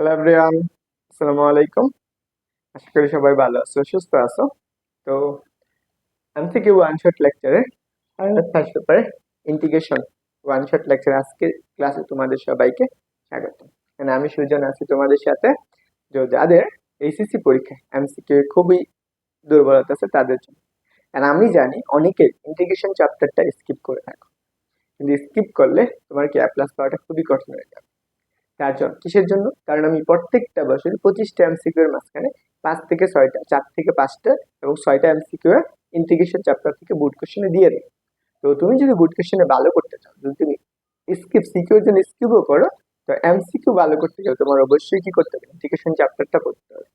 Hello everyone আসসালামু আলাইকুম আশা করি সবাই ভালো আছো, সুস্থ আছো। তো, আমি থেকে ওয়ান শট লেকচারে ফার্স্ট পেপারে ইন্টিগ্রেশন ওয়ান শট লেকচার আজকে ক্লাসে তোমাদের সবাইকে স্বাগত। মানে আমি সুজন আছি তোমাদের সাথে। যাদের এইচএসসি পরীক্ষায় এমসিকিউ খুবই দুর্বলতা আছে, তাদের জন্য। আর আমি জানি অনেকে ইন্টিগ্রেশন চ্যাপ্টারটা স্কিপ করে থাকো। কিন্তু স্কিপ করলে তোমার কি প্লাস পাওয়াটা খুবই কঠিন হয়ে যাবে। তার জন্য কিসের জন্য? কারণ আমি প্রত্যেকটা বছর পঁচিশটা এমসিকিউ এর মাঝখানে পাঁচ থেকে ছয়টা, চার থেকে পাঁচটা এবং ছয়টা এমসিকিউ এর ইন্টিগ্রেশন চ্যাপ্টার থেকে বুট কোশ্চেনে দিয়ে দিই তো তুমি যদি বুট কোশ্চেনে ভালো করতে চাও, যদি তুমি স্কিপ সিকিউর জন্য স্কিপও করো, তো এমসিকিউ ভালো করতে গেলে তোমার অবশ্যই কি করতে হবে? ইন্টিগ্রেশন চ্যাপ্টারটা পড়তে হবে।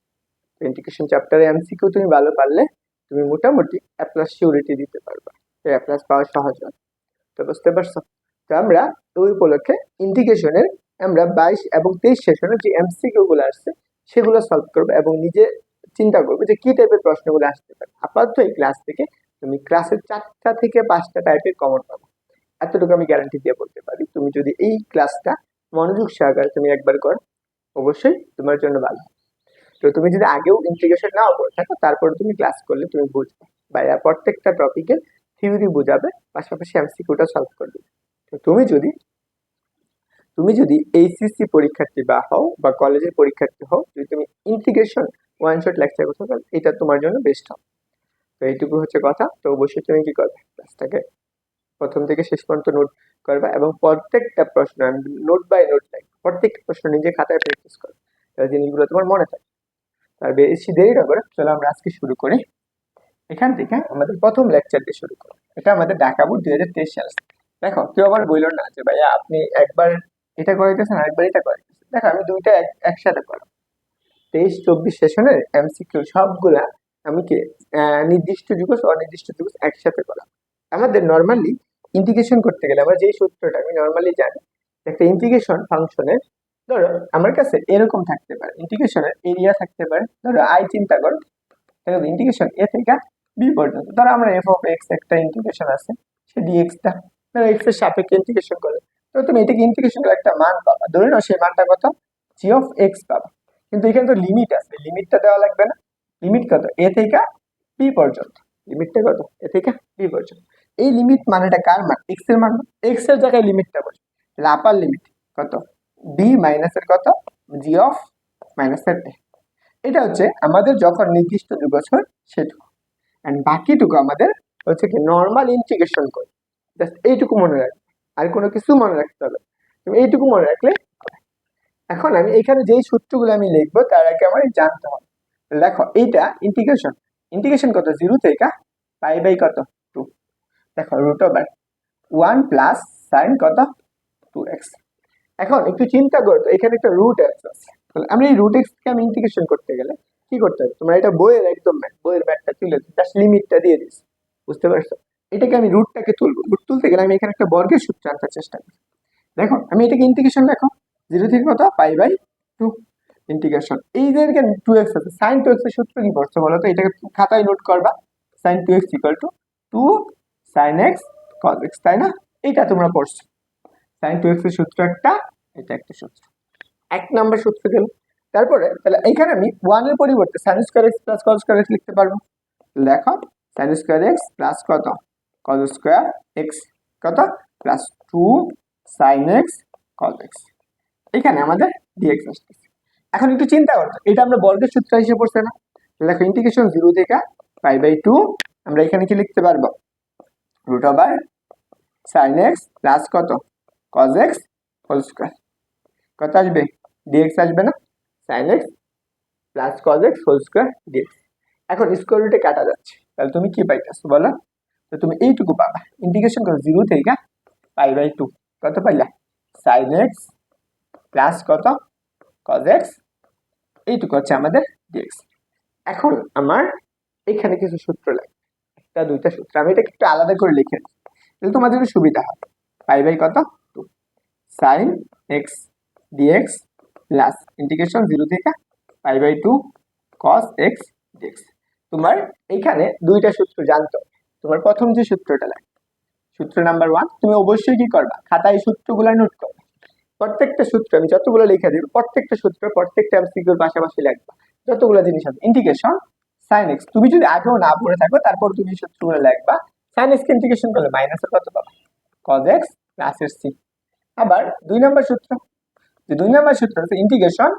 তো ইন্টিগ্রেশন চ্যাপ্টারে এমসিকিউ তুমি ভালো পারলে তুমি মোটামুটি অ্যাপ্লাস সিউরিটি দিতে পারবে। তো অ্যাপ্লাস পাওয়া সহজ হয়। তো বুঝতে পারছ? তো আমরা ওই উপলক্ষে ইন্টিগ্রেশনের আমরা বাইশ এবং তেইশ সেশনে যে এমসিকিউ গুলো আসছে, সেগুলো সলভ করব এবং নিজে চিন্তা করব যে কি টাইপের প্রশ্নগুলো আসতে পারে। আপাতত এই ক্লাস থেকে তুমি ক্লাসের চারটা থেকে পাঁচটা টাইপের কমন পাবো। এতটুকু আমি গ্যারান্টি দিয়ে বলতে পারি, তুমি যদি এই ক্লাসটা মনোযোগ সহকারে তুমি একবার কর, অবশ্যই তোমার জন্য ভালো। তো তুমি যদি আগেও ইন্টিগ্রেশন নাও করে থাকো, তারপরে তুমি ক্লাস করলে তুমি বুঝবে। বা প্রত্যেকটা টপিকের থিওরি বোঝাবে, পাশাপাশি এমসিকিউটা সলভ করবে। তো তুমি যদি তুমি যদি এইচএসসি পরীক্ষার্থী বা হও বা কলেজের পরীক্ষার্থী হও, যদি তুমি ইন্টিগ্রেশন ওয়ান শট লেকচার করতে পারো, এটা তোমার জন্য বেস্ট হবে। তো এইটুকু হচ্ছে কথা। তো অবশ্যই তুমি কি করবে? ক্লাসটাকে প্রথম থেকে শেষ পর্যন্ত নোট করবে এবং প্রত্যেকটা প্রশ্ন আমি নোট বাই নোট লাইক প্রত্যেকটা প্রশ্ন নিজে খাতায় প্র্যাকটিস করবে তাহলে জিনিসগুলো তোমার মনে থাকে তার বেশি দেরি না করে চলো আমরা আজকে শুরু করি। এখান থেকে আমাদের প্রথম লেকচার দিয়ে শুরু করি। এটা আমাদের ঢাকা বোর্ড দুই হাজার তেইশ সাল। দেখো, কেউ আবার বলল না যে ভাইয়া আপনি একবার এটা করাইতেছেন, আরেকবার এটা করাইতেছেন। দেখো, আমি দুইটা এক- একসাথে করো তেইশ, চব্বিশ সেশনের এমসিকিউ সবগুলা আমি কি নির্দিষ্ট যুগস, অনির্দিষ্ট যুগস একসাথে করা আমাদের নর্মালি ইন্টিগ্রেশন করতে গেলে, আমরা যেই সূত্রটা, আমি নর্মালি জানি, একটা ইন্টিগ্রেশন ফাংশনের ধরো, আমার কাছে এরকম থাকতে পারে। ইন্টিগ্রেশনের এরিয়া থাকতে পারে। ধরো আই চিন্তা করো ইন্টিগ্রেশন এ থেকে বি পর্যন্ত। ধরো, আমরা এফ অফ এক্স একটা ইন্টিগ্রেশন আছে, সে ডিএক্সটা ধরো এক্সের সাপেক্ষে ইন্টিগ্রেশন করে তো তুমি এটাকে ইন্টিগ্রেশন করে একটা মান পাবা। ধরে নাও সেই মানটা কত? জি অফ এক্স পাবা। কিন্তু এখানে তো লিমিট আছে। লিমিটটা দেওয়া লাগবে না। লিমিট কত? এ থেকে বি পর্যন্ত। লিমিটটা কত? এ থেকে বি পর্যন্ত। এই লিমিট মানেটা কার মান? এক্সের মান এক্সের জায়গায় লিমিটটা বসে। তাহলে আপার লিমিট কত? বি মাইনাসের কত? জি অফ মাইনাসের এ এটা হচ্ছে আমাদের যখন নির্দিষ্ট যুগছর সেটুকু। অ্যান্ড বাকিটুকু আমাদের হচ্ছে কি নর্মাল ইন্টিগ্রেশন করি। জাস্ট এইটুকু মনে রাখবে। আর কোনো কিছু মনে রাখতে হবে। তুমি এইটুকু মনে রাখলে। এখন আমি এখানে যেই সূত্রগুলো আমি লিখব, তার আগে আমার জানতে হবে। দেখো, এইটা ইন্টিগ্রেশন ইন্টিগ্রেশন কত? জিরো থেকে পাই বাই কত? টু দেখো root over one plus sine কত? টু এক্স এখন একটু চিন্তা করো তো, এখানে একটা রুট এক্স আছে। তাহলে আমি এই রুট এক্সকে আমি ইন্টিগ্রেশন করতে গেলে কি করতে হবে? তোমরা এটা বইয়ের একদম বইয়ের ম্যাথটা তুলে জাস্ট লিমিটটা দিয়ে দিস। বুঝতে পারছ? এটাকে আমি রুটটাকে তুলবো। রুট তুলতে গেলে আমি এখানে একটা বর্গের সূত্র আনতে চেষ্টা করি। দেখো, আমি এটাকে ইন্টিগ্রেশন দেখো জিরো থেকে কত? পাই বাই টু ইন্টিগ্রেশন এই যে টু এক্স আছে সাইন টু এক্সের সূত্র কি পড়ছো বলো তো, এটাকে খাতায় নোট করবা। Sine two x equal to two sine x cos x তাই না? এইটা তোমরা পড়ছো। সাইন টু এক্সের সূত্র একটা, এটা একটা সূত্র। এক নাম্বার সূত্র গেল। তারপরে, তাহলে এখানে আমি ওয়ানের পরিবর্তে sine square x plus cos square x লিখতে পারব। দেখো সাইন স্কোয়ার এক্স প্লাস কত? কজ স্কোয়ার এক্স কত? Plus two sine x cos x এখানে আমাদের ডিএক্স আসতেছে। এখন একটু চিন্তা করতো এটা আমরা বর্গের সূত্র হিসেবে পড়ছে না? দেখো ইন্টিগ্রেশন জিরো থেকে পাই বাই টু আমরা এখানে কি লিখতে পারব? Root over sine x plus কত? কজ এক্স হোল স্কোয়ার কত আসবে? ডিএক্স আসবে না? Sine x plus cos x whole square dx এখন স্কোয়ার রুটে কাটা যাচ্ছে। তাহলে তুমি কি পাইতেছো বলো? তো তুমি এইটুকু পাবা। ইন্টিগ্রেশন করো জিরো থেকে পাই বাই টু কত পাইলা? সাইন এক্স প্লাস কত? কজ এক্স এইটুকু হচ্ছে আমাদের ডিএক্স এখন আমার এখানে কিছু সূত্র লাগবে একটা, দুইটা সূত্র। আমি এটাকে একটু আলাদা করে লিখে তাহলে তোমার জন্য সুবিধা হবে। পাই বাই কত? Two sine x dx plus integration zero থেকে pi by two cos x dx তোমার এইখানে দুইটা সূত্র জানতো তোমার প্রথম যে সূত্রটা লাগে, সূত্র নাম্বার ওয়ান তুমি অবশ্যই কি করবা? খাতায় সূত্রগুলো নোট করবে। প্রত্যেকটা সূত্র, আমি যতগুলো লিখে দিব, প্রত্যেকটা সূত্র, প্রত্যেকটা এমসিকিউর পাশাপাশি লিখবা। যতগুলো জিনিস আছে ইন্টিগ্রেশন সাইন এক্স তুমি যদি আগেও না পড়ে থাকো, তারপর তুমি সূত্রগুলো লিখবা। সাইন এক্স ইন্টিগ্রেশন করলে মাইনাসের কত পাবা? কজ এক্স প্লাসের সি আবার দুই নম্বর সূত্র, যে দুই নম্বর সূত্র হচ্ছে ইন্টিগ্রেশন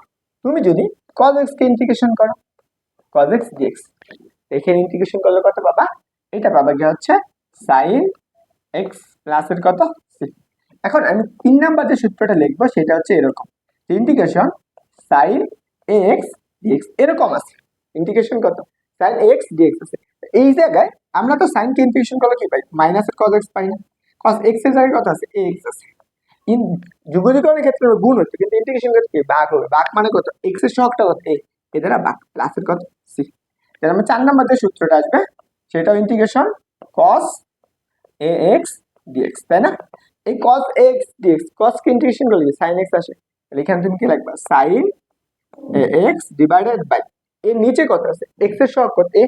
তুমি যদি কজ এক্স কে ইন্টিগ্রেশন করো কজ এক্স ডিএক্স এখানে ইন্টিগ্রেশন করলে কত পাবা? এটা পাবা কি হচ্ছে সাইন এক্স প্লাসের কত? সি এখন আমি তিন নাম্বার যে সূত্রটা লিখব সেটা হচ্ছে এরকম। ইন্টিগ্রেশন সাইন এক্স ডিএক্স এরকম আছে। ইন্টিগ্রেশন কত? সাইন এক্স ডিএক্স আছে। এই জায়গায় আমরা তো সাইনকে ইন্টিগ্রেশন করলে কি পাই? মাইনাসের কজ এক্স পাই না। কজ এক্সের জায়গায় কত আছে? এক্স আছে। ইন যুগলীকরণের ক্ষেত্রে গুণ হচ্ছে কিন্তু ইন্টিগ্রেশন ক্ষেত্রে কি? বাঘ হবে। বাঘ মানে কত? এক্সের সহগটা কত? এ এ দ্বারা বাঘ প্লাসের কত? সি তাহলে আমার চার নাম্বার যে সূত্রটা আসবে সেটাও ইন্টিগ্রেশন কস এ এক্স ডিএক্স তাই না? এই কস এক্স ডিএক্স কস কে ইন্টিগ্রেশন করলে সাইন এক্স আসে। তাহলে এখানে তুমি কি লিখবা? Sine A x divided by এর নিচে কত আছে? এক্সের সহগ কত? এ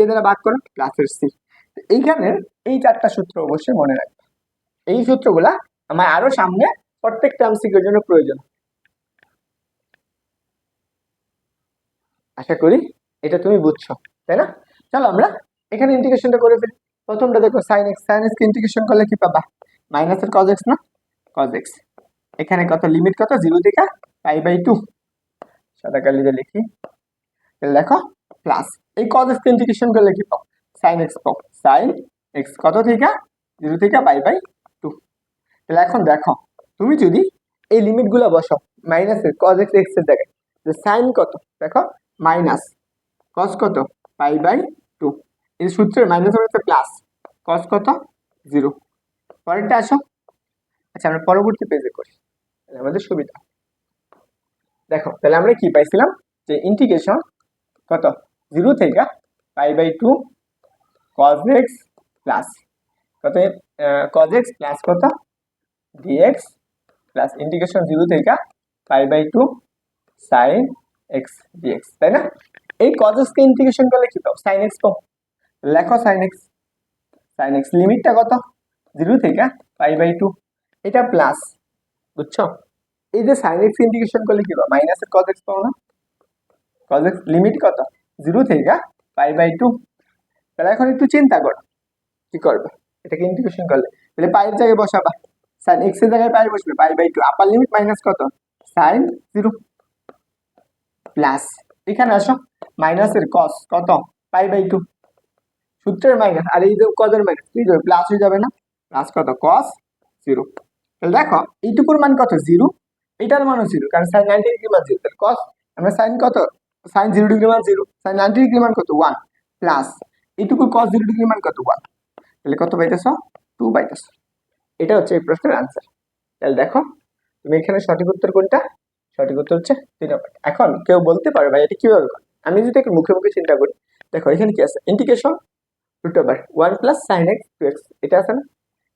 এ দ্বারা ভাগ করো প্লাসের সি এইখানে এই চারটা সূত্র অবশ্যই মনে রাখবে। এই সূত্রগুলা আমার আরও সামনে প্রত্যেকটা এমসিকিউর জন্য প্রয়োজন। আশা করি এটা তুমি বুঝছ, তাই না? চলো আমরা এখানে ইন্টিগ্রেশনটা করে ফেলি। প্রথমটা দেখো sine x sine x integration করলে কি পাবা? মাইনাসের কজ এক্স না? কজ এক্স এখানে কত? লিমিট কত? জিরো থেকে পাই বাই টু সাদা কালিতে লিখি দেখো প্লাস এই কজ এক্স ইন্টিগ্রেশন করলে কি পাও সাইন এক্স পাও সাইন এক্স কত থেকে? জিরো থেকে পাই বাই টু তাহলে এখন দেখো, তুমি যদি এই লিমিটগুলো বসো মাইনাসের কজ এক্স এক্সের জায়গায় সাইন কত? দেখো মাইনাস কস কত? পাই বাই এই সূত্রের মাইনাস হচ্ছে প্লাস কস কত? জিরো পরেরটা আসো। আচ্ছা আমরা পরবর্তী পেজে করি। তাহলে আমাদের সুবিধা। দেখো, তাহলে আমরা কি পাইছিলাম? যে ইন্টিগ্রেশন কত? জিরো থেকে pi by two cos x plus কত? কজ এক্স প্লাস কত? ডিএক্স প্লাস ইন্টিগ্রেশন জিরো থেকে pi by two sine x dx তাই না? এই কজ এক্সকে ইন্টিগ্রেশন করলে কি পাও সাইন এক্স পাও লেখো সাইন এক্স সাইন এক্স লিমিটটা কত? জিরো থেকে পাই বাই টু। এটা প্লাস, বুঝছ? এই যে সাইন এক্স ইন্টিগ্রেশন করলে কি মাইনাসের কজ এক্স পাও না? কজ এক্স লিমিট কত? জিরো থেকে পাই বাই টু। তাহলে এখন একটু চিন্তা করো, কি করবে? এটাকে ইন্টিগ্রেশন করলে। তাহলে পায়ের জায়গায় বসাবা। সাইন এক্সের জায়গায় পাই বসবে, pi by two. Upper limit minus কত? সাইন জিরো প্লাস এখানে আসো। মাইনাসের কস কত? Pi by two. সূত্রের মাইনাস আর এই যে কজের মাইনাস কি যাবে? প্লাস হয়ে যাবে না? প্লাস কত? কস জিরো তাহলে দেখো, এইটুকুর মান কত? জিরো এটার মানও জিরো কারণ সাইন নাইনটি ডিগ্রি মান জিরো তাহলে কস আমরা সাইন কত? সাইন জিরো ডিগ্রি মান জিরো সাইন নাইনটি ডিগ্রি মান কত? ওয়ান প্লাস এইটুকুর কস জিরো ডিগ্রি মান কত? ওয়ান তাহলে কত পাইতেছ? টু পাইতেছ। এটা হচ্ছে এই প্রশ্নের আনসার তাহলে দেখো, তুমি এখানে সঠিক উত্তর কোনটা? সঠিক উত্তর হচ্ছে তিন এখন কেউ বলতে পারে ভাই, এটা কীভাবে আমি যদি একটু মুখে মুখে চিন্তা করি, দেখো, এখানে কি আছে? Integration root over one plus sine x two x এটা আছে না?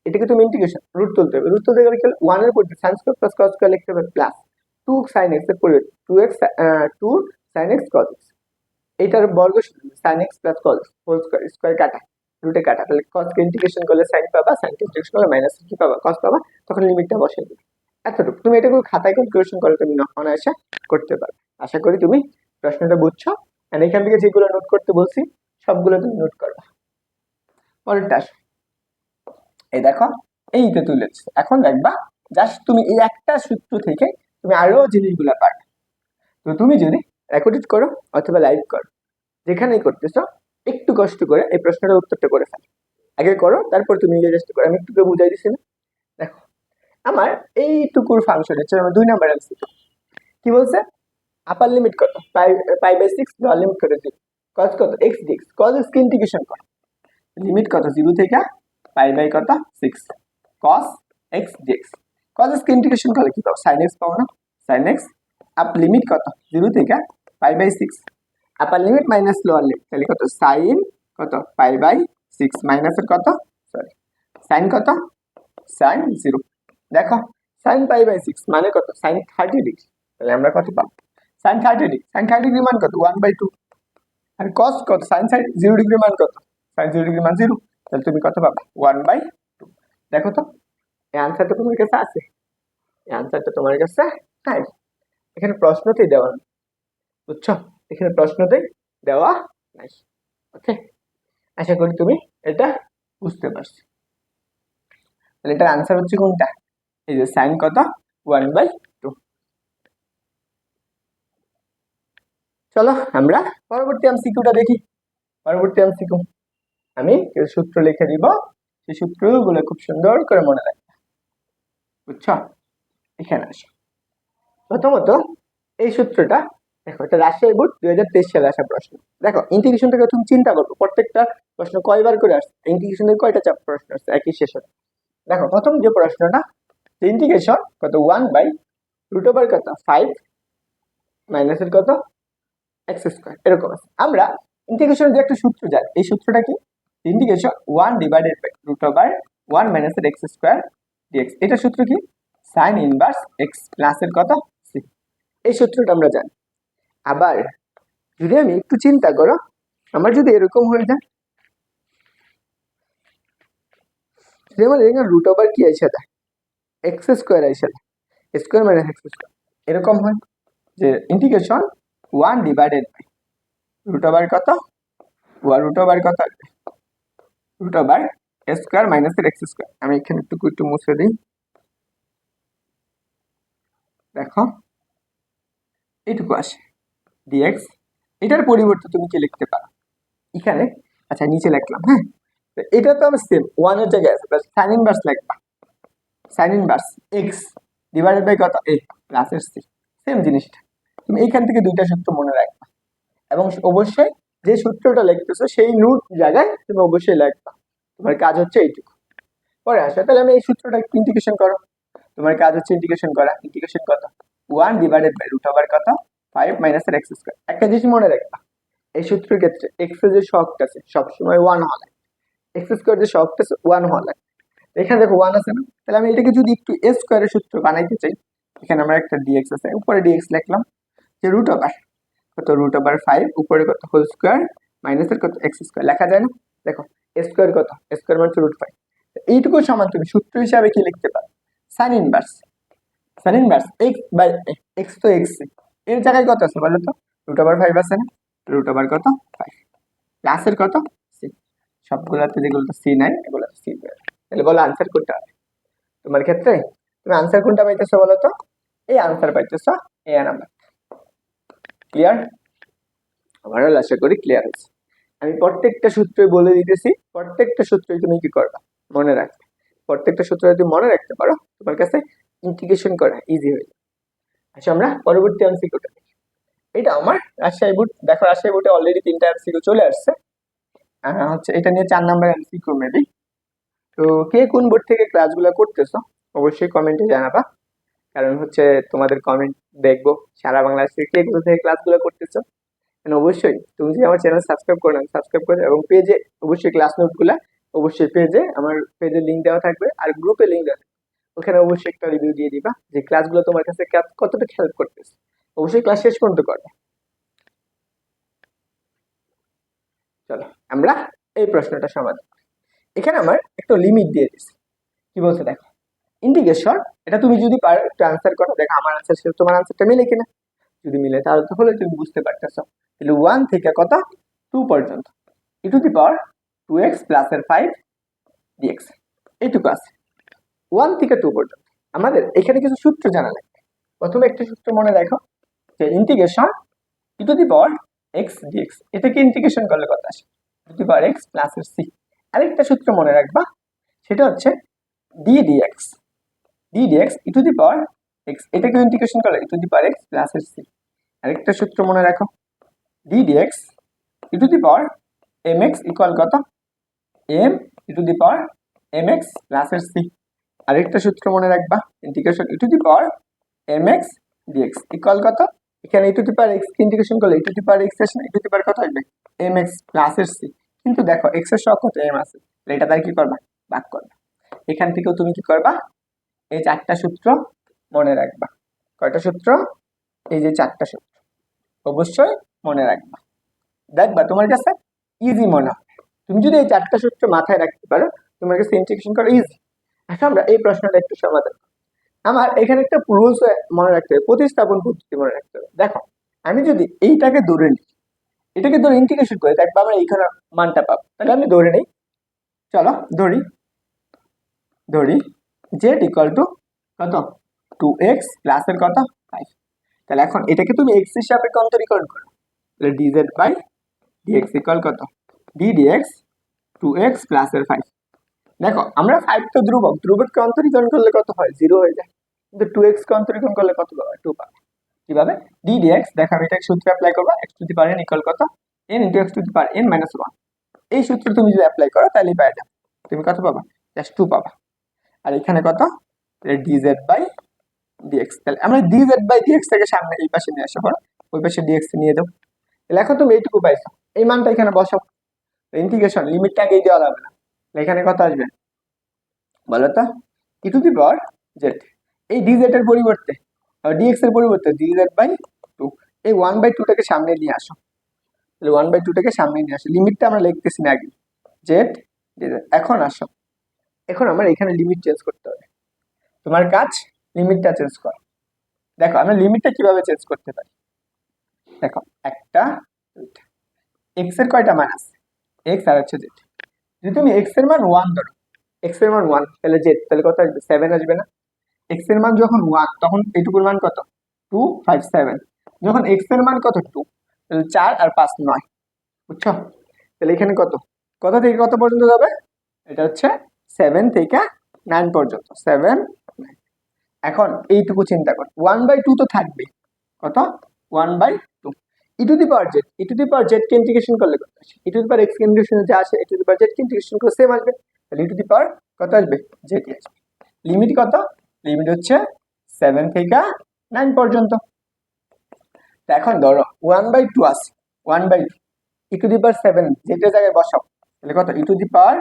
এটাকে তুমি ইন্টিগ্রেশন রুট তুলতে হবে। রুট তুলতে গেলে ওয়ানের পরিবর্তে sine square plus cos square লিখতে হবে প্লাস টু সাইন এক্সের পরিবর্তে two x two sine x cos x এইটার বর্গ sine x plus cos whole square square কাটা রুটে কাটা। তাহলে কসকে ইন্টিগ্রেশন করলে সাইন পাবা সাইনকে ইন্টিগ্রেশন করলে মাইনাস কি পাবা কস পাবা, তখন লিমিটটা বসাই দিবে। এতটুকু। তুমি এটাকে খাতায় ক্যালকুলেশন করে, তুমি অনায়াসে করতে পারবে আশা করি তুমি প্রশ্নটা বুঝছ। এখান থেকে যেগুলো নোট করতে বলছি, সবগুলো তুমি নোট করবা। পরেরটা আসো। এই দেখো, এইটা তুলেছে। এখন দেখবা জাস্ট তুমি এই একটা সূত্র থেকে তুমি আরও জিনিসগুলো পারবে। তো তুমি যদি রেকর্ডিট করো অথবা লাইভ করো, যেখানেই করতেছো, একটু কষ্ট করে এই প্রশ্নটার উত্তরটা করে ফেলো। আগে করো, তারপর তুমি নিজে চেষ্টা করো। আমি একটু বুঝাই দিছি না। দেখো, আমার এইটুকুর ফাংশন হচ্ছে আমার দুই নাম্বার অ্যান্সার কি বলছে? আপার লিমিট কত? পাই বাই সিক্স লিমিট কত? জিরো কজ কত? X dx cos x integration কত? লিমিট কত? জিরো থেকে পাই বাই কত? Six cos x dx cos x integration করলে কি পাবো? সাইন এক্স পাবো না? সাইন এক্স আপ লিমিট কত? জিরো থেকে pi by six upper limit minus lower limit তাহলে কত? সাইন কত? পাই বাই সিক্স মাইনাসের কত? সরি সাইন কত? সাইন জিরো দেখো সাইন পাই বাই সিক্স মানে কত? সাইন থার্টি ডিগ্রি তাহলে আমরা কত পাবো? Sine thirty degree sine thirty degree মান কত? ওয়ান বাই টু আর কস কত? সাইন সাইড জিরো ডিগ্রি মান কত? সাইন জিরো ডিগ্রি মান জিরো তাহলে তুমি কত পাবা? ওয়ান বাই টু দেখো তো, এই আনসারটা তোমার কাছে আছে? এই আনসারটা তোমার কাছে নাই। এখানে প্রশ্নতেই দেওয়া নেই, বুঝছ? এখানে প্রশ্নতেই দেওয়া নাই ওকে আশা করি তুমি এটা বুঝতে পারছ। তাহলে এটার আনসার হচ্ছে কোনটা? এই যে সাইন কত? ওয়ান বাই টু চলো, আমরা পরবর্তী এমসিকিউটা দেখি। পরবর্তী এমসিকিউ আমি কিছু সূত্র লিখে দিব। সেই সূত্রগুলো খুব সুন্দর করে মনে রাখবে। বুঝছ? এখানে আসো। প্রথমত এই সূত্রটা দেখো, এটা রাজশাহী বোর্ড দুই হাজার তেইশ সালে আসা প্রশ্ন। দেখো ইন্টিগ্রেশন থেকে তুমি চিন্তা করব। প্রত্যেকটা প্রশ্ন কয়বার করে আসছে? ইন্টিগ্রেশন থেকে কয়টা চাপ প্রশ্ন আসছে? একই শেষে দেখো, প্রথম যে প্রশ্নটা ইন্টিগ্রেশন কত? ওয়ান বাই রুট ওভার কত? ফাইভ মাইনাসের কত? এক্স স্কোয়ার এরকম আছে। আমরা ইন্টিগ্রেশনের যে একটা সূত্র জানি, এই সূত্রটা কি? Integration one divided by root over one মাইনাসের এক্স স্কোয়ার ডিএক্স এটা সূত্র কি? সাইন ইনভার্স এক্স প্লাসের কত সি এই সূত্রটা আমরা জানি। আবার যদি আমি একটু চিন্তা করো, আমার যদি এরকম হয়ে যায়, যদি আমার এখানে রুট ওভার কি আছে দেয় এক্স স্কোয়ার আছে স্কোয়ার মাইনাস এক্স স্কোয়ার এরকম হয় যে integration one divided by root over কত? ওয়ান রুট ওভার কত? রুট ওভার স্কোয়ার মাইনাসের এক্স স্কোয়ার আমি এখানে একটু একটু মুছে দিই। দেখো, এইটুকু আসে। ডিএক্স এটার পরিবর্তে তুমি কি লিখতে পারো? এখানে আচ্ছা নিচে লিখলাম হ্যাঁ? তো এটা তো আমার সেম ওয়ানের জায়গায় আছে সাইন ইনভার্স লিখবা। Sine inverse x divided by কত? এ প্লাসের সি সেম জিনিসটা। তুমি এইখান থেকে দুইটা সূত্র মনে রাখবা। এবং অবশ্যই যে সূত্রটা লিখতেছো, সেই নোট জায়গায় তুমি অবশ্যই লিখবা। তোমার কাজ হচ্ছে এইটুকু। পরে আসো, তাহলে আমি এই সূত্রটা একটু ইন্টিগ্রেশন করো। তোমার কাজ হচ্ছে ইন্টিগ্রেশন করা। ইন্টিগ্রেশন কত? One divided by root over কত? ফাইভ মাইনাসের এক্স স্কোয়ার একটা জিনিস মনে রাখবা, এই সূত্রের ক্ষেত্রে এক্সের যে শখটা আছে, সবসময় ওয়ান হওয়া লাগে। এক্স স্কোয়ার যে শখটা আছে ওয়ান হওয়া লাগে। এখানে দেখো ওয়ান আছে না? তাহলে আমি এটাকে যদি একটু এ স্কোয়ারের সূত্র বানাইতে চাই, এখানে আমরা একটা ডিএক্স আছে, উপরে ডিএক্স লিখলাম যে রুট ওভার কত রুট ওভার ফাইভ উপরে কত হোল স্কোয়ার মাইনাসের কত এক্স স্কোয়ার লেখা যায় না? দেখো স্কোয়ার কত? স্কোয়ার মানে রুট ফাইভ এইটুকু সমান তুমি সূত্র হিসাবে কি লিখতে পারো? Sine inverse sine inverse x by x তো এক্সের জায়গায় কত আছে বলো তো? রুট ওভার ফাইভ আছে না? রুট ওভার কত? ফাইভ প্লাসের কত? সি সবগুলোতে যেগুলো তো সি নাই, এগুলো সি তাহলে বলো আনসার কোনটা হবে? তোমার ক্ষেত্রে? তুমি আনসার কোনটা পাইতেছো বলো তো? এই আনসার পাইতেছো এ নাম্বার ক্লিয়ার আমারও আশা করি ক্লিয়ার হয়েছে। আমি প্রত্যেকটা সূত্রই বলে দিতেছি, প্রত্যেকটা সূত্রই তুমি কি করবা? মনে রাখবে। প্রত্যেকটা সূত্র যদি মনে রাখতে পারো, তোমার কাছে ইন্টিগ্রেশন করা ইজি হয়ে যাবে। আচ্ছা আমরা পরবর্তী এমসিকিউটা দেখি। এটা আমার রাজশাহী বুট দেখো রাজশাহী বুটে অলরেডি তিনটা এমসিকিউ চলে আসছে। হচ্ছে এটা নিয়ে চার নাম্বার এমসিকিউ মেবি তো কে কোন বোর্ড থেকে ক্লাসগুলো করতেছো, অবশ্যই কমেন্টে জানাবা। কারণ হচ্ছে তোমাদের কমেন্ট দেখব। সারা থেকে কে কোথা থেকে ক্লাসগুলো করতেছো? অবশ্যই তুমি যদি আমার চ্যানেল সাবস্ক্রাইব করো সাবস্ক্রাইব করে এবং পেজে অবশ্যই ক্লাস নোটগুলো অবশ্যই পেজে আমার পেজে লিঙ্ক দেওয়া থাকবে আর গ্রুপে লিঙ্ক দেওয়া থাকবে। ওখানে অবশ্যই একটা রিভিউ দিয়ে দিবা যে ক্লাসগুলো তোমার কাছে কতটা হেল্প করতেছে। অবশ্যই ক্লাস শেষ পর্যন্ত করবে চলো, আমরা এই প্রশ্নটা সমাধান। এখানে আমার একটা লিমিট দিয়ে দিচ্ছি কি বলছে দেখো? ইন্টিগ্রেশন এটা তুমি যদি একটু আনসার করো, দেখো আমার আনসার সাথে তোমার আনসারটা মিলে কিনা? যদি মিলে, তাহলে তো হলে তুমি বুঝতে পারতেছো। তাহলে ওয়ান থেকে কত? টু পর্যন্ত। E to the power two x plus এর ফাইভ ডিএক্স এইটুকু আছে। ওয়ান থেকে টু পর্যন্ত। আমাদের এখানে কিছু সূত্র জানা লাগবে প্রথমে একটা সূত্র মনে রাখো, যে integration e to the power x dx এটাকে ইন্টিগ্রেশন করলে কত আসে? To the power x plus এর সি আরেকটা সূত্র মনে রাখবা, সেটা হচ্ছে d dx d dx e to the power x এটাকে ইন্টিগ্রেশন করলে? E to the power x plus এর সি আরেকটা সূত্র মনে রাখো। D dx e to the power m x equal কত? M e to the power m x plus এর c আরেকটা সূত্র মনে রাখবা। Integration e to the power m x dx equal কত? এখানে e to the power x integration করলে e to the power x আসে ই টু দি পাওয়ার কত আসবে? এম এক্স প্লাস এর সি কিন্তু দেখো এক্সের সহ কত এম আছে। এটা তার কি করবা? ভাগ করবা। এখান থেকেও তুমি কি করবা? এই চারটা সূত্র মনে রাখবা। কয়টা সূত্র? এই যে চারটা সূত্র। অবশ্যই মনে রাখবা। দেখবা, তোমার কাছে ইজি মনে হবে তুমি যদি এই চারটা সূত্র মাথায় রাখতে পারো, তোমার কাছে ইন্টিগ্রেশন করা ইজি আচ্ছা আমরা এই প্রশ্নটা একটু সমাধান আমার এখানে একটা রুলস মনে রাখতে হবে, প্রতিস্থাপন পদ্ধতি মনে রাখতে হবে। দেখো, আমি যদি এইটাকে ধরে নিই, এটাকে ধরে ইন্টিগ্রেশন করি, দেখব আমরা এইখানে মানটা পাবো। তাহলে আমি ধরে নিই। চলো, ধরি। ধরি। জেড ইকুয়াল টু কত? টু এক্স প্লাসের কত? ফাইভ তাহলে এখন এটাকে তুমি এক্স হিসাবে অন্তরীকরণ করো। তাহলে ডিজেড বাই ডিএক্স ইকুয়াল কত? ডি ডিএক্স টু এক্স প্লাসের ফাইভ দেখো, আমরা ফাইভ তো ধ্রুবক। ধ্রুবককে অন্তরীকরণ করলে কত হয়? জিরো হয়ে যায়। কিন্তু টু এক্সকে অন্তরীকরণ করলে কত পাবে? টু পাবে। কীভাবে? ডি ডিএক্স দেখো আমি এটা সূত্রে অ্যাপ্লাই করব। X to the power n equal কত? N into x to the power n minus one এই সূত্র তুমি যদি অ্যাপ্লাই করো তাহলে পাওয়া যাবে। তুমি কত পাবা? জাস্ট টু পাবা। আর এখানে কত? ডিজেড বাই ডিএক্স তাহলে আমরা ডিজেড বাই ডিএক্স থেকে সামনে এই পাশে নিয়ে আসা করো ওই পাশে ডিএক্স নিয়ে দাও তাহলে এখন তুমি এইটুকু পাইছো। এই মানটা এখানে বসাও। ইন্টিগ্রেশন লিমিটটা আগেই দেওয়া যাবে না। এখানে কত আসবে? বলো তো? E to the power Z এই ডিজেড এর পরিবর্তে ডিএক্স এর পরিবর্তে ডিজেড বাই টু এই ওয়ান বাই টুটাকে সামনে নিয়ে আসো। তাহলে ওয়ান বাই টুটাকে সামনে নিয়ে আসো। লিমিটটা আমরা লিখতেছি না আগে। জেড ডিজেড এখন আসো। এখন আমার এখানে লিমিট চেঞ্জ করতে হবে। তোমার কাজ লিমিটটা চেঞ্জ কর। দেখো আমরা লিমিটটা কীভাবে চেঞ্জ করতে পারি? দেখো, একটা, দুইটা। এক্সের কয়টা মান আছে? এক্স আর হচ্ছে জেড যদি তুমি এক্সের মান ওয়ান ধরো এক্সের মান ওয়ান তাহলে জেড তাহলে কত আসবে? সেভেন আসবে না? এক্সের মান যখন ওয়ান তখন এইটুকুর মান কত? টু ফাইভ সেভেন যখন এক্সের মান কত? টু তাহলে চার আর পাঁচ, নয়। বুঝছ? তাহলে এখানে কত? কত থেকে কত পর্যন্ত যাবে? এটা হচ্ছে সেভেন থেকে নাইন পর্যন্ত সেভেন এখন এইটুকু চিন্তা কর ওয়ান বাই টু তো থাকবে। কত? One by two e to the power z e to the power z K integration করলে কত আসে? E to the power x integration যা আসে e to the power z K integration করে same আসবে। তাহলে ই টু দি পাওয়ার কত আসবে? জেডই আসবে। লিমিট কত? লিমিট হচ্ছে সেভেন থেকে নাইন পর্যন্ত। তো এখন ধরো ওয়ান বাই টু আছে one by two e to the power seven যেটা জায়গায় বসাও। তাহলে কত? E to the power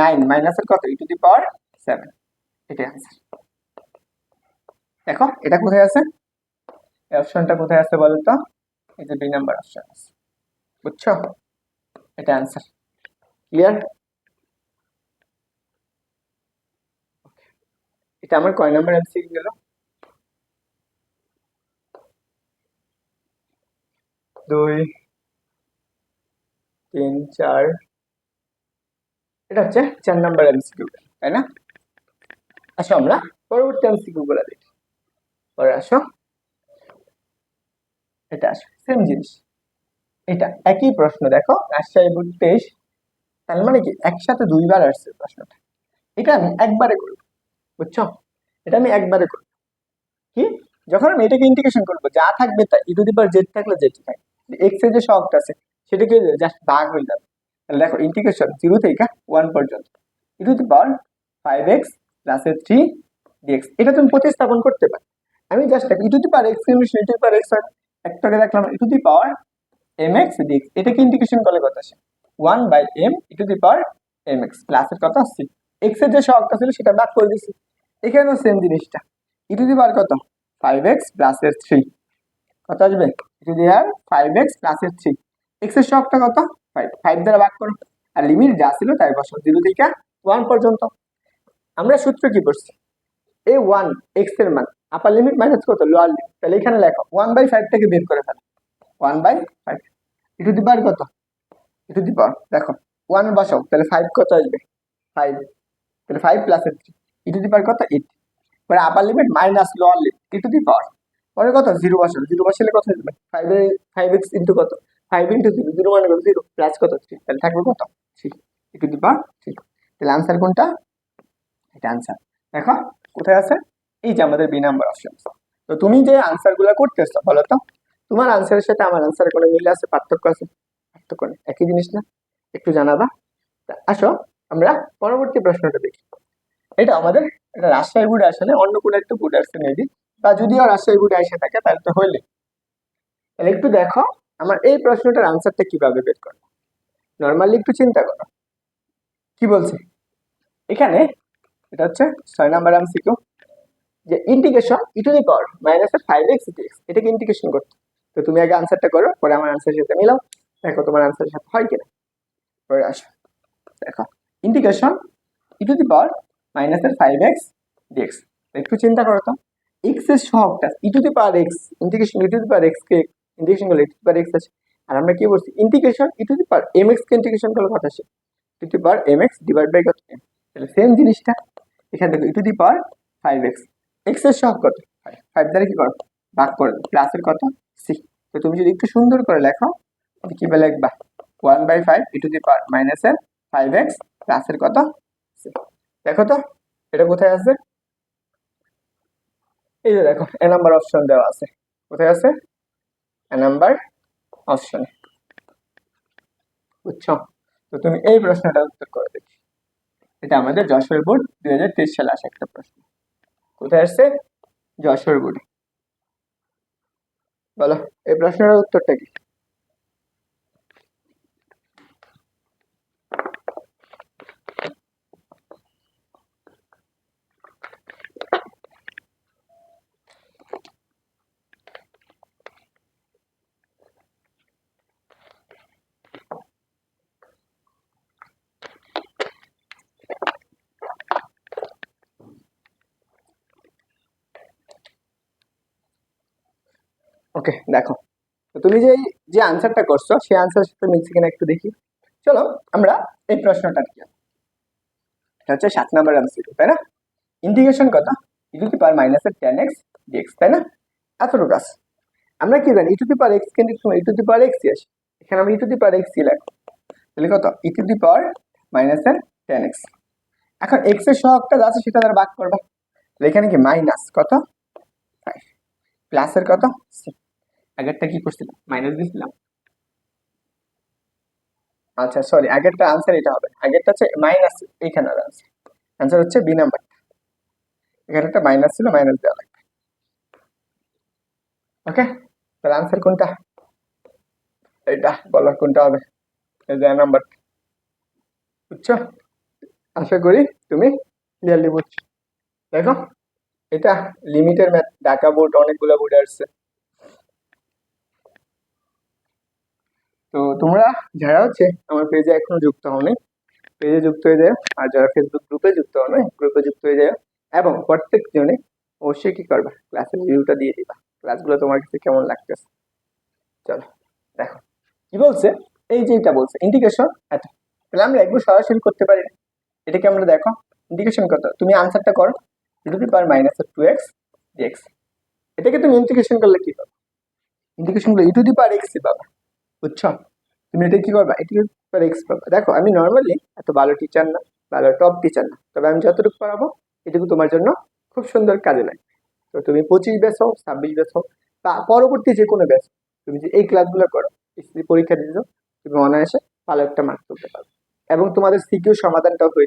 nine মাইনাসের কত? E to the power seven এটাই আনসার দেখো, এটা কোথায় আছে? অপশনটা কোথায় আছে বলো তো এই যে দুই নাম্বার অপশন আছে। বুঝছ? এটা আনসার ক্লিয়ার এটা আমার কয় নাম্বার এমসিকিউ গেল? দুই, তিন, চার এটা হচ্ছে চার নাম্বার এমসিকিউ তাই না? আসো আমরা পরবর্তী এমসিকিউ গুলো দেখি। পরে আসো। এটা আসো সেম জিনিস। এটা একই প্রশ্ন, দেখো, রাজশাহী বোর্ড তেইশ তার মানে কি, একসাথে দুইবার আসছে প্রশ্নটা। এটা আমি একবারে করব, বুঝছ? এটা আমি একবারে করব। কি? যখন আমি এটাকে ইন্টিগ্রেশন করব, যা থাকবে তা ই টু দি জেড থাকলে জেড থাকবে। এক্সের যে শখটা আছে, সেটাকে জাস্ট ভাগ হয়ে যাবে। তাহলে দেখো ইন্টিগ্রেশন জিরো থেকে ওয়ান পর্যন্ত। E to the power five x plus three dx এটা তুমি প্রতিস্থাপন করতে পারো। আমি just e to the power x integration e to power x একটাকে দেখলাম e to the power m x dx এটাকে ইন্টিগ্রেশন করলে কত আসে one by m e to the power m x প্লাসের কথা আসছে এক্সের যে শখটা ছিল, সেটা বাদ করে দিছি। এখানেও সেম জিনিসটা। ই টু দি পাওয়ার কত? ফাইভ এক্স প্লাসের থ্রি কত আসবে? E to the power five x প্লাসের থ্রি এক্সের শখটা কত? ফাইভ ফাইভ দ্বারা ভাগ করো। আর লিমিট যা ছিল তাই বসো জিরো থেকে ওয়ান পর্যন্ত। আমরা সূত্র কি করছি? এ ওয়ান এক্সের মান। আপার লিমিট মাইনাস কত? লোয়ার লিমিট তাহলে এখানে লেখো ওয়ান বাই ফাইভ থেকে বের করে ফেলো। One by five e to the কত? ই টু দি দেখো ওয়ান বসাও, তাহলে ফাইভ কত আসবে? ফাইভ তাহলে five plus three e to the power কত? এইট পরে upper limit minus lower limit e to the power পরে কত? জিরো বসাও। জিরো বসালে কত আসবে ফাইভ ফাইভ এক্স ইন্টু কত? ফাইভ ইন্টু জিরো জিরো মানে জিরো প্লাস কত? থ্রি তাহলে থাকবে কত? Three e to the power three তাহলে আনসার কোনটা? এটা আনসার দেখো, কোথায় আছে? এই যে আমাদের বি নাম্বার অপশন তো তুমি যে আনসারগুলা করতেছো, বলো তো? তোমার আনসারের সাথে আমার আনসারের কোনো মিল আছে? পার্থক্য আছে? পার্থক্য নেই। একই জিনিস না? একটু জানাবা? আসো, আমরা পরবর্তী প্রশ্নটা দেখি। এটা আমাদের, এটা রাজশাহী বোর্ডে আসে না অন্য কোনো একটা বোর্ড আসছে মেবি বা যদিও রাজশাহী বোর্ডে এসে থাকে, তাহলে তো হইলে। তাহলে একটু দেখো আমার এই প্রশ্নটার আনসারটা কীভাবে বের করব? নর্মালি একটু চিন্তা করো। কি বলছে? এখানে এটা হচ্ছে ছয় নাম্বার এমসিকিউ যে integration e to the power minus five x dx এটাকে ইন্টিগ্রেশন করতে। তো তুমি আগে আনসারটা করো, পরে আমার আনসারের সাথে মিলাও, দেখো তোমার আনসারের সাথে হয় কিনা। পরে আসো, দেখো। ইন্টিগ্রেশন ই টু দি পাওয়ার মাইনাসের ফাইভ এক্স ডিএক্স একটু চিন্তা করো তো। এক্সের সহগটা e to the power x integration e to the power x K integration করলে টু পাওয়ার এক্স আছে। আর আমরা কি বলছি integration e to the power m x K integration করলে কথা আসে to the power m x divide by কত এম তাহলে সেম জিনিসটা এখানে দেখো e to the power five x এক্সের সহগ কত? ফাইভ দ্বারা কি করো? ভাগ করে প্লাসের কত? সি তো তুমি যদি একটু সুন্দর করে লেখো কি বলে লিখবা? One by five e to the power minus এর ফাইভ এক্স প্লাসের কত? দেখো তো, এটা কোথায় আছে? এই যে দেখো, এ নাম্বার অপশন দেওয়া আছে। কোথায় আছে? নাম্বার অপশন বুঝছ? তো তুমি এই প্রশ্নটা উত্তর করে দেখি এটা আমাদের যশোর বোর্ড দুই হাজার তেইশ সালে আসা একটা প্রশ্ন। কোথায় আসছে? যশোর বোর্ডে। বলো, এই প্রশ্নটার উত্তরটা কি? ওকে, দেখো। তুমি যে যে আনসারটা করছ, সেই আনসার সাথে মিলছে কিনা একটু দেখি। চলো, আমরা এই প্রশ্নটা কি এটা হচ্ছে সাত নাম্বার এমসিকিউ তাই না? ইন্টিগ্রেশন কত? E to the power minus এর টেন এক্স ডিএক্স তাই না? এতটুকু আছে। আমরা কি জানি? ই টু দি পাওয়ার এক্স কিন্তু ই টু দি পাওয়ার এক্স আসে এখানে আমরা ই টু দি পাওয়ার এক্স লিখব তাহলে কত? E to the power minus এর টেন এক্স এখন এক্সের সহগটা যা আছে সেটা দ্বারা ভাগ করবা। তাহলে এখানে কি? মাইনাস কত? ফাইভ প্লাসের কত? Six। আগেরটা কি করছিলাম? মাইনাস দিয়েছিলাম আচ্ছা সরি আগেরটা আনসার এটা হবে আগেরটা হচ্ছে মাইনাস এইখানে আনসার আনসার হচ্ছে বি নাম্বার এখানে একটা মাইনাস ছিল মাইনাস দেওয়া লাগবে। ওকে তাহলে আনসার কোনটা? এটা বলো কোনটা হবে? এই যে নাম্বার বুঝছ? আশা করি তুমি ক্লিয়ারলি বুঝছ। দেখো, এটা লিমিটের ম্যাথ ঢাকা বোর্ড অনেকগুলো বোর্ডে আসছে। তো তোমরা যারা হচ্ছে আমার পেজে এখনও যুক্ত হওনি পেজে যুক্ত হয়ে যায় আর যারা ফেসবুক গ্রুপে যুক্ত হও গ্রুপে যুক্ত হয়ে যায় এবং প্রত্যেক জনে অবশ্যই কি করবা? ক্লাসের রিভিউটা দিয়ে দিবা। ক্লাসগুলো তোমার কাছে কেমন লাগতেছে? চলো, দেখো। কি বলছে? এই যে এটা বলছে ইন্ডিকেশন এত। তাহলে আমরা একটু সরাসরি করতে পারি এটাকে আমরা দেখো ইন্ডিকেশন কত? তুমি আনসারটা করো। To the power minus two x dx এটাকে তুমি ইন্টিগ্রেশন করলে কি পাবে? ইন্টিগ্রেশন করলে ই টু দি পাওয়ার এক্সই পাবা। বুঝছ? তুমি এটা কি করবা? এটি পাবা দেখো, আমি নর্মালি এত ভালো টিচার না, ভালো টপ টিচার না। তবে আমি যতটুকু পড়াবো, এটুকু তোমার জন্য খুব সুন্দর কাজে লাগবে। তো তুমি পঁচিশ ব্যাস হোক, ছাব্বিশ ব্যাস হোক, বা পরবর্তী যে কোনো ব্যাস তুমি যে এই ক্লাসগুলো করো স্ত্রী পরীক্ষা দিতে তুমি অনায়াসে ভালো একটা মার্ক তুলতে পারবে। এবং তোমাদের সিকিউ সমাধানটাও হয়ে